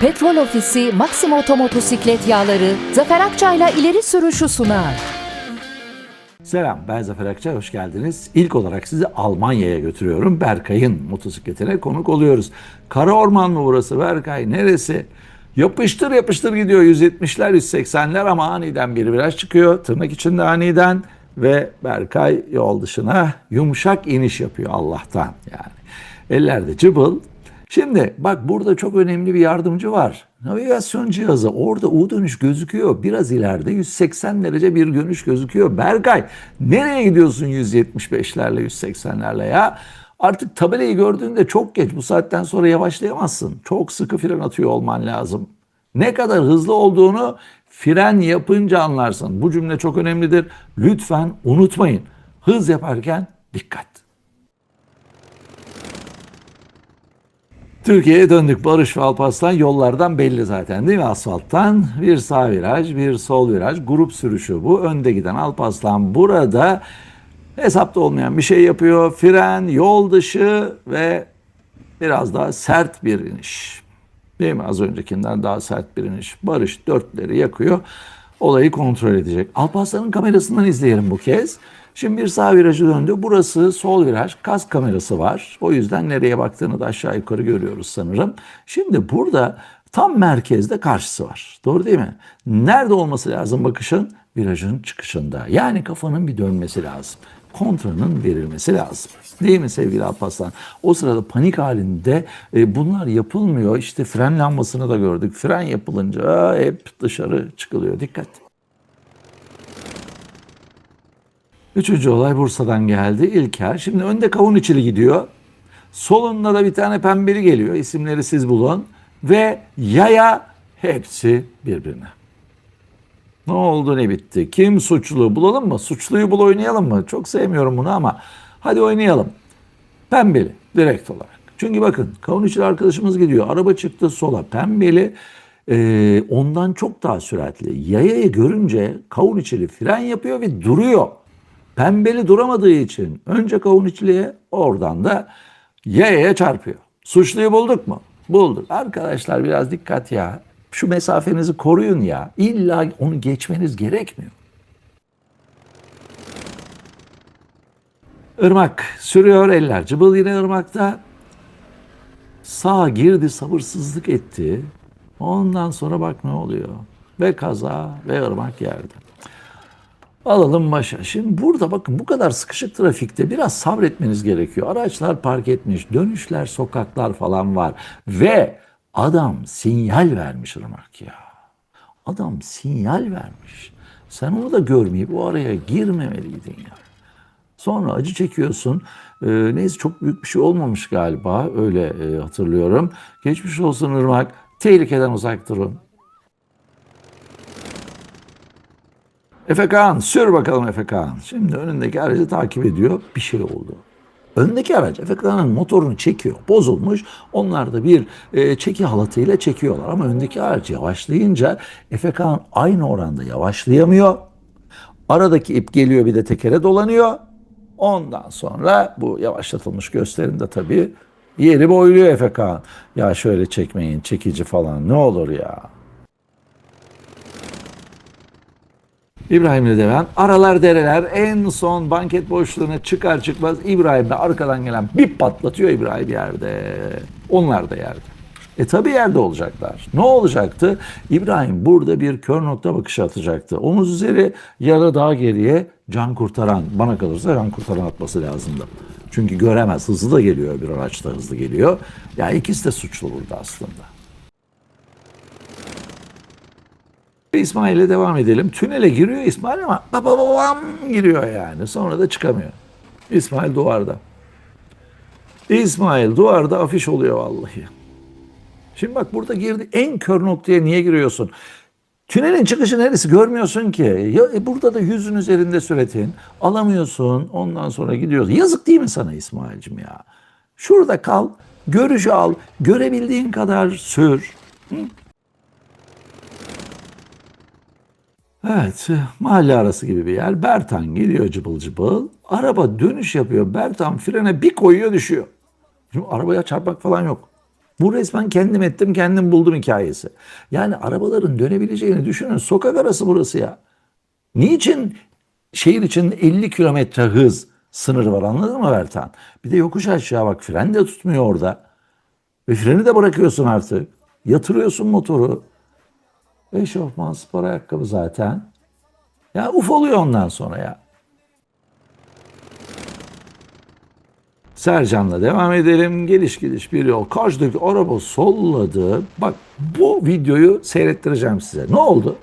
Petrol Ofisi Maxima Otomotosiklet Yağları Zafer Akçay'la ileri sürüşü sunar. Selam ben Zafer Akçay, hoş geldiniz. İlk olarak sizi Almanya'ya götürüyorum. Berkay'ın motosikletine konuk oluyoruz. Kara orman mı burası Berkay? Neresi? Yapıştır yapıştır gidiyor 170'ler 180'ler ama aniden bir viraj çıkıyor. Tırnak içinde aniden ve Berkay yol dışına yumuşak iniş yapıyor Allah'tan yani. Ellerde cıbıl. Şimdi bak burada çok önemli bir yardımcı var. Navigasyon cihazı orada U dönüş gözüküyor. Biraz ileride 180 derece bir dönüş gözüküyor. Berkay nereye gidiyorsun 175'lerle 180'lerle ya? Artık tabelayı gördüğünde çok geç. Bu saatten sonra yavaşlayamazsın. Çok sıkı fren atıyor olman lazım. Ne kadar hızlı olduğunu fren yapınca anlarsın. Bu cümle çok önemlidir. Lütfen unutmayın. Hız yaparken dikkat. Türkiye'ye döndük. Barış ve Alparslan yollardan belli zaten değil mi asfalttan? Bir sağ viraj, bir sol viraj. Grup sürüşü bu. Önde giden Alparslan burada hesapta olmayan bir şey yapıyor. Fren, yol dışı ve biraz daha sert bir iniş. Değil mi? Az öncekinden daha sert bir iniş. Barış dörtleri yakıyor. Olayı kontrol edecek. Alparslan'ın kamerasından izleyelim bu kez. Şimdi bir sağ virajı döndü. Burası sol viraj. Kas kamerası var. O yüzden nereye baktığını da aşağı yukarı görüyoruz sanırım. Şimdi burada tam merkezde karşısı var. Doğru değil mi? Nerede olması lazım bakışın? Virajın çıkışında. Yani kafanın bir dönmesi lazım. Kontranın verilmesi lazım. Değil mi sevgili Alparslan? O sırada panik halinde e, bunlar yapılmıyor. İşte fren lambasını da gördük. Fren yapılınca hep dışarı çıkılıyor. Dikkat. Üçüncü olay Bursa'dan geldi. İlker. Şimdi önde kavun içili gidiyor. Solunda da bir tane pembeli geliyor. İsimleri siz bulun. Ve yaya hepsi birbirine. Ne oldu ne bitti? Kim suçlu? Bulalım mı? Suçluyu bul oynayalım mı? Çok sevmiyorum bunu ama hadi oynayalım. Pembeli direkt olarak. Çünkü bakın kavun içili arkadaşımız gidiyor. Araba çıktı sola. Pembeli e, ondan çok daha süratli. Yayayı görünce kavun içili fren yapıyor ve duruyor. Pembeli duramadığı için önce kavun içliğe oradan da yayaya çarpıyor. Suçluyu bulduk mu? Bulduk. Arkadaşlar biraz dikkat ya. Şu mesafenizi koruyun ya. İlla onu geçmeniz gerekmiyor. Irmak sürüyor eller. Cıbıl yine ırmakta. Sağa girdi sabırsızlık etti. Ondan sonra bak ne oluyor. Ve kaza ve ırmak yerde. Alalım başa. Şimdi burada bakın bu kadar sıkışık trafikte biraz sabretmeniz gerekiyor. Araçlar park etmiş, dönüşler, sokaklar falan var. Ve adam sinyal vermiş Irmak ya. Adam sinyal vermiş. Sen onu da görmeyip o araya girmemeliydin ya. Sonra acı çekiyorsun. Ee, neyse çok büyük bir şey olmamış galiba. Öyle e, hatırlıyorum. Geçmiş olsun Irmak. Tehlikeden uzak durun. Efe Kağan, sür bakalım Efe Kağan. Şimdi önündeki aracı takip ediyor. Bir şey oldu. Öndeki araç Efe Kağan'ın motorunu çekiyor. Bozulmuş. Onlar da bir e, çeki halatıyla çekiyorlar. Ama öndeki araç yavaşlayınca Efe Kağan aynı oranda yavaşlayamıyor. Aradaki ip geliyor bir de tekere dolanıyor. Ondan sonra bu yavaşlatılmış gösterimde tabii yeri boyluyor Efe Kağan. Ya şöyle çekmeyin çekici falan ne olur ya. İbrahim'le devam. Aralar dereler en son banket boşluğuna çıkar çıkmaz İbrahim'le arkadan gelen bir patlatıyor İbrahim yerde. Onlar da yerde. E tabi yerde olacaklar. Ne olacaktı? İbrahim burada bir kör nokta bakışı atacaktı. Omuz üzeri yarı daha geriye can kurtaran. Bana kalırsa can kurtaran atması lazımdı. Çünkü göremez. Hızlı da geliyor bir araç da hızlı geliyor. Yani ikisi de suçlu burada aslında. İsmail'e devam edelim. Tünele giriyor İsmail ama baba babam giriyor yani. Sonra da çıkamıyor. İsmail duvarda. İsmail duvarda afiş oluyor vallahi. Şimdi bak burada girdi. En kör noktaya niye giriyorsun? Tünelin çıkışı neresi görmüyorsun ki. Ya, e, burada da yüzün üzerinde süretin. Alamıyorsun. Ondan sonra gidiyorsun. Yazık değil mi sana İsmail'cim ya? Şurada kal. Görüşü al. Görebildiğin kadar sür. Hı? Evet, mahalle arası gibi bir yer. Bertan geliyor cıbıl cıbıl. Araba dönüş yapıyor. Bertan frene bir koyuyor düşüyor. Şimdi arabaya çarpmak falan yok. Bu resmen kendim ettim kendim buldum hikayesi. Yani arabaların dönebileceğini düşünün. Sokak arası burası ya. Niçin şehir için 50 kilometre hız sınırı var anladın mı Bertan? Bir de yokuş aşağı bak fren de tutmuyor orada. Ve freni de bırakıyorsun artık. Yatırıyorsun motoru. Eşofman spor ayakkabı zaten. Ya uf oluyor ondan sonra ya. Sercan'la devam edelim. Geliş gidiş bir yol. Karşıdaki araba solladı. Bak bu videoyu seyrettireceğim size. Ne oldu?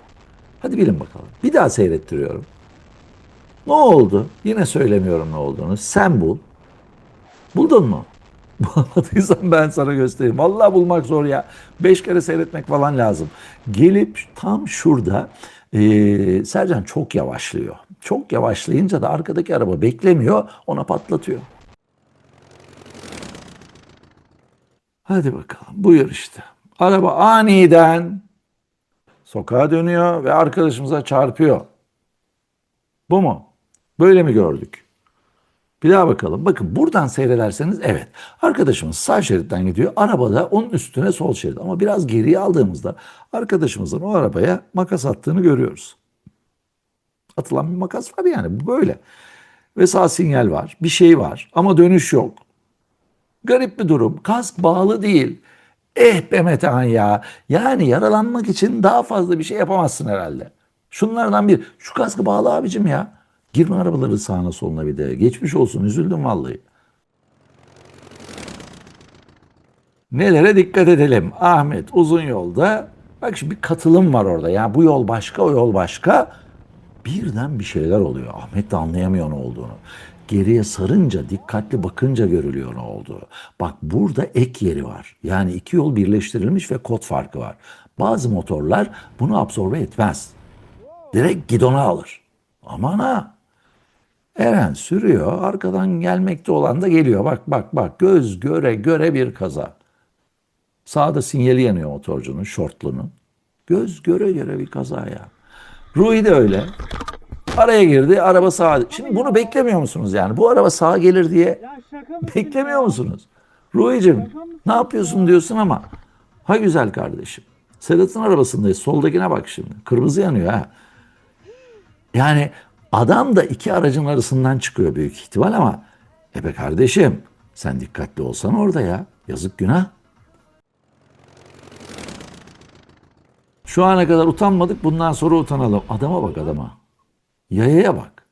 Hadi bilin bakalım. Bir daha seyrettiriyorum. Ne oldu? Yine söylemiyorum ne olduğunu. Sen bul. Buldun mu? Bulamadıysan ben sana göstereyim. Vallahi bulmak zor ya. Beş kere seyretmek falan lazım. Gelip tam şurada eee, Sercan çok yavaşlıyor. Çok yavaşlayınca da arkadaki araba beklemiyor. Ona patlatıyor. Hadi bakalım buyur işte. Araba aniden sokağa dönüyor ve arkadaşımıza çarpıyor. Bu mu? Böyle mi gördük? Bir daha bakalım. Bakın buradan seyrederseniz evet. Arkadaşımız sağ şeritten gidiyor. Arabada onun üstüne sol şerit. Ama biraz geriye aldığımızda arkadaşımızın o arabaya makas attığını görüyoruz. Atılan bir makas var yani. Bu böyle. Ve sağ sinyal var. Bir şey var. Ama dönüş yok. Garip bir durum. Kask bağlı değil. Eh be Metehan ya. Yani yaralanmak için daha fazla bir şey yapamazsın herhalde. Şunlardan bir. Şu kaskı bağlı abicim ya. Girme arabaları sağına soluna bir de. Geçmiş olsun. Üzüldüm vallahi. Nelere dikkat edelim? Ahmet uzun yolda. Bak şimdi bir katılım var orada. Yani bu yol başka, o yol başka. Birden bir şeyler oluyor. Ahmet de anlayamıyor ne olduğunu. Geriye sarınca, dikkatli bakınca görülüyor ne olduğu. Bak burada ek yeri var. Yani iki yol birleştirilmiş ve kod farkı var. Bazı motorlar bunu absorbe etmez. Direkt gidona alır. Aman ha. Eren sürüyor. Arkadan gelmekte olan da geliyor. Bak bak bak. Göz göre göre bir kaza. Sağda sinyali yanıyor motorcunun, şortlunun. Göz göre göre bir kaza ya. Ruhi de öyle. Araya girdi, araba sağa. Şimdi bunu beklemiyor musunuz yani? Bu araba sağa gelir diye beklemiyor musunuz? Ruhi'cim ne yapıyorsun diyorsun ama ha güzel kardeşim. Sedat'ın arabasındayız. Soldakine bak şimdi. Kırmızı yanıyor ha. Yani adam da iki aracın arasından çıkıyor büyük ihtimal ama e be kardeşim sen dikkatli olsan orada ya. Yazık günah. Şu ana kadar utanmadık bundan sonra utanalım. Adama bak adama. Yayaya bak.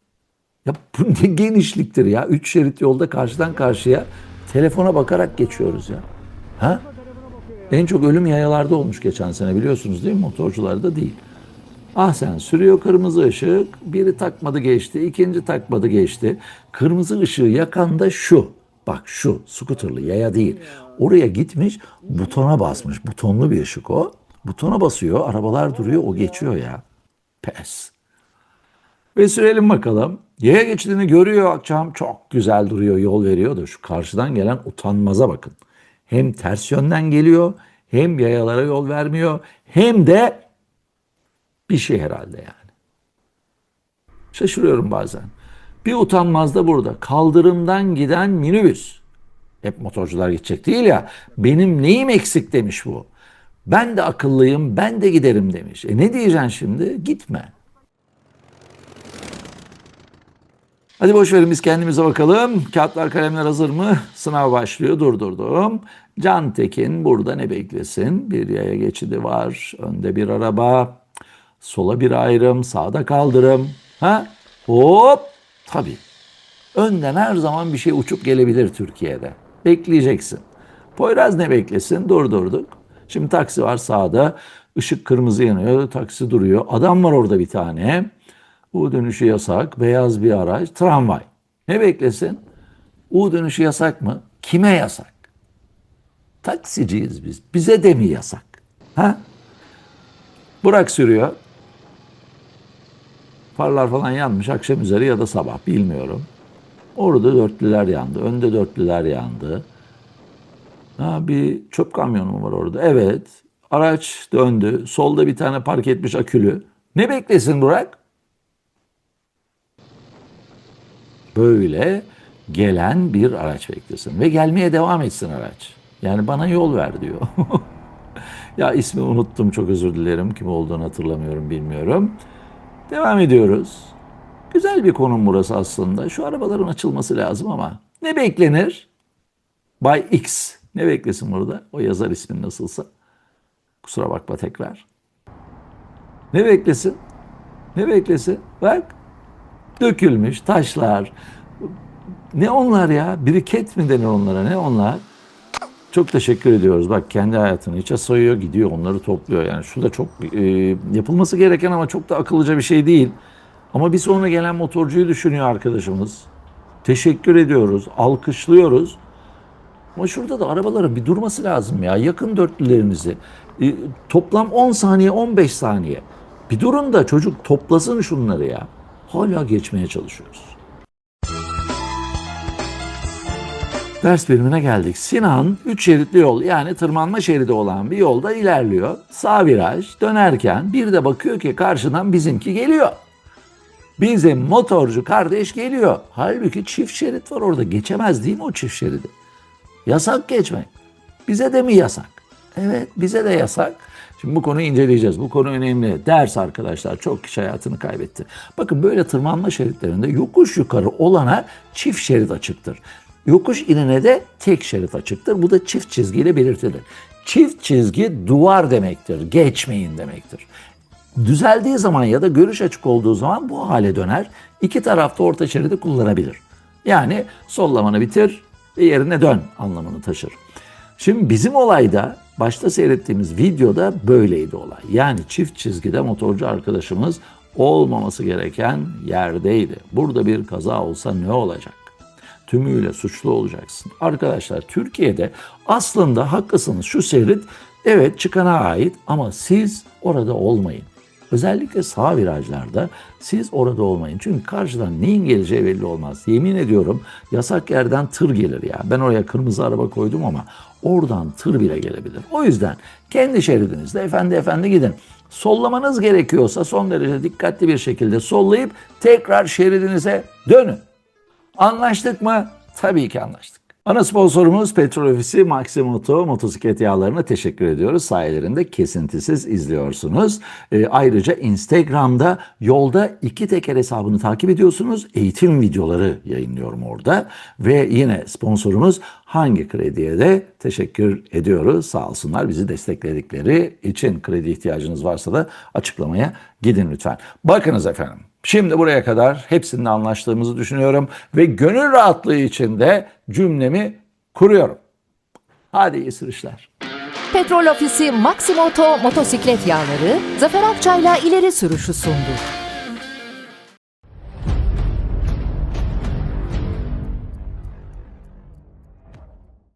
Ya bu ne genişliktir ya. Üç şerit yolda karşıdan karşıya telefona bakarak geçiyoruz ya. Ha? En çok ölüm yayalarda olmuş geçen sene biliyorsunuz değil mi? Motorcularda değil. Ah sen sürüyor kırmızı ışık. Biri takmadı geçti. ikinci takmadı geçti. Kırmızı ışığı yakan da şu. Bak şu skuterlı yaya değil. Oraya gitmiş butona basmış. Butonlu bir ışık o. Butona basıyor. Arabalar duruyor. O geçiyor ya. Pes. Ve sürelim bakalım. Yaya geçidini görüyor akşam. Çok güzel duruyor. Yol veriyor da şu karşıdan gelen utanmaza bakın. Hem ters yönden geliyor. Hem yayalara yol vermiyor. Hem de bir şey herhalde yani. Şaşırıyorum bazen. Bir utanmaz da burada. Kaldırımdan giden minibüs. Hep motorcular gidecek değil ya. Benim neyim eksik demiş bu. Ben de akıllıyım, ben de giderim demiş. E ne diyeceksin şimdi? Gitme. Hadi boş verin biz kendimize bakalım. Kağıtlar kalemler hazır mı? Sınav başlıyor. Durdurdum. Can Tekin burada ne beklesin? Bir yaya geçidi var. Önde bir araba. Sola bir ayrım. Sağda kaldırım. Ha? Hop. Tabii. Önden her zaman bir şey uçup gelebilir Türkiye'de. Bekleyeceksin. Poyraz ne beklesin? Durdurduk. Şimdi taksi var sağda. Işık kırmızı yanıyor. Taksi duruyor. Adam var orada bir tane. U dönüşü yasak. Beyaz bir araç. Tramvay. Ne beklesin? U dönüşü yasak mı? Kime yasak? Taksiciyiz biz. Bize de mi yasak? Ha? Burak sürüyor. Farlar falan yanmış akşam üzeri ya da sabah bilmiyorum. Orada dörtlüler yandı. Önde dörtlüler yandı. Ha, bir çöp kamyonu mu var orada? Evet. Araç döndü. Solda bir tane park etmiş akülü. Ne beklesin Burak? Böyle gelen bir araç beklesin. Ve gelmeye devam etsin araç. Yani bana yol ver diyor. ya ismi unuttum çok özür dilerim. Kim olduğunu hatırlamıyorum bilmiyorum. Devam ediyoruz. Güzel bir konum burası aslında. Şu arabaların açılması lazım ama ne beklenir? Bay X. Ne beklesin burada? O yazar ismin nasılsa. Kusura bakma tekrar. Ne beklesin? Ne beklesin? Bak. Dökülmüş taşlar. Ne onlar ya? Biriket mi denir onlara? Ne onlar? Çok teşekkür ediyoruz. Bak kendi hayatını içe soyuyor, gidiyor, onları topluyor. Yani şu da çok e, yapılması gereken ama çok da akıllıca bir şey değil. Ama bir sonra gelen motorcuyu düşünüyor arkadaşımız. Teşekkür ediyoruz, alkışlıyoruz. Ama şurada da arabaların bir durması lazım ya. Yakın dörtlülerinizi. E, toplam 10 saniye, 15 saniye. Bir durun da çocuk toplasın şunları ya. Hala geçmeye çalışıyoruz. Ders bölümüne geldik. Sinan 3 şeritli yol yani tırmanma şeridi olan bir yolda ilerliyor. Sağ viraj dönerken bir de bakıyor ki karşıdan bizimki geliyor. Bizim motorcu kardeş geliyor. Halbuki çift şerit var orada. Geçemez değil mi o çift şeridi? Yasak geçmek. Bize de mi yasak? Evet bize de yasak. Şimdi bu konuyu inceleyeceğiz. Bu konu önemli. Ders arkadaşlar. Çok kişi hayatını kaybetti. Bakın böyle tırmanma şeritlerinde yokuş yukarı olana çift şerit açıktır. Yokuş inene de tek şerit açıktır. Bu da çift çizgiyle belirtilir. Çift çizgi duvar demektir. Geçmeyin demektir. Düzeldiği zaman ya da görüş açık olduğu zaman bu hale döner. İki tarafta orta şeridi kullanabilir. Yani sollamanı bitir yerine dön anlamını taşır. Şimdi bizim olayda başta seyrettiğimiz videoda böyleydi olay. Yani çift çizgide motorcu arkadaşımız olmaması gereken yerdeydi. Burada bir kaza olsa ne olacak? Tümüyle suçlu olacaksın. Arkadaşlar Türkiye'de aslında haklısınız şu şerit evet çıkana ait ama siz orada olmayın. Özellikle sağ virajlarda siz orada olmayın. Çünkü karşıdan neyin geleceği belli olmaz. Yemin ediyorum yasak yerden tır gelir ya. Ben oraya kırmızı araba koydum ama oradan tır bile gelebilir. O yüzden kendi şeridinizde efendi efendi gidin. Sollamanız gerekiyorsa son derece dikkatli bir şekilde sollayıp tekrar şeridinize dönün. Anlaştık mı? Tabii ki anlaştık. Ana sponsorumuz Petrol Ofisi Maximoto motosiklet yağlarına teşekkür ediyoruz. Sayelerinde kesintisiz izliyorsunuz. Ee, ayrıca Instagram'da yolda iki teker hesabını takip ediyorsunuz. Eğitim videoları yayınlıyorum orada. Ve yine sponsorumuz Hangi Kredi'ye de teşekkür ediyoruz. Sağ olsunlar bizi destekledikleri için kredi ihtiyacınız varsa da açıklamaya gidin lütfen. Bakınız efendim. Şimdi buraya kadar hepsinde anlaştığımızı düşünüyorum ve gönül rahatlığı içinde cümlemi kuruyorum. Hadi iyi sürüşler. Petrol Ofisi Maximoto motosiklet yağları Zafer Akçay'la ileri sürüşü sundu.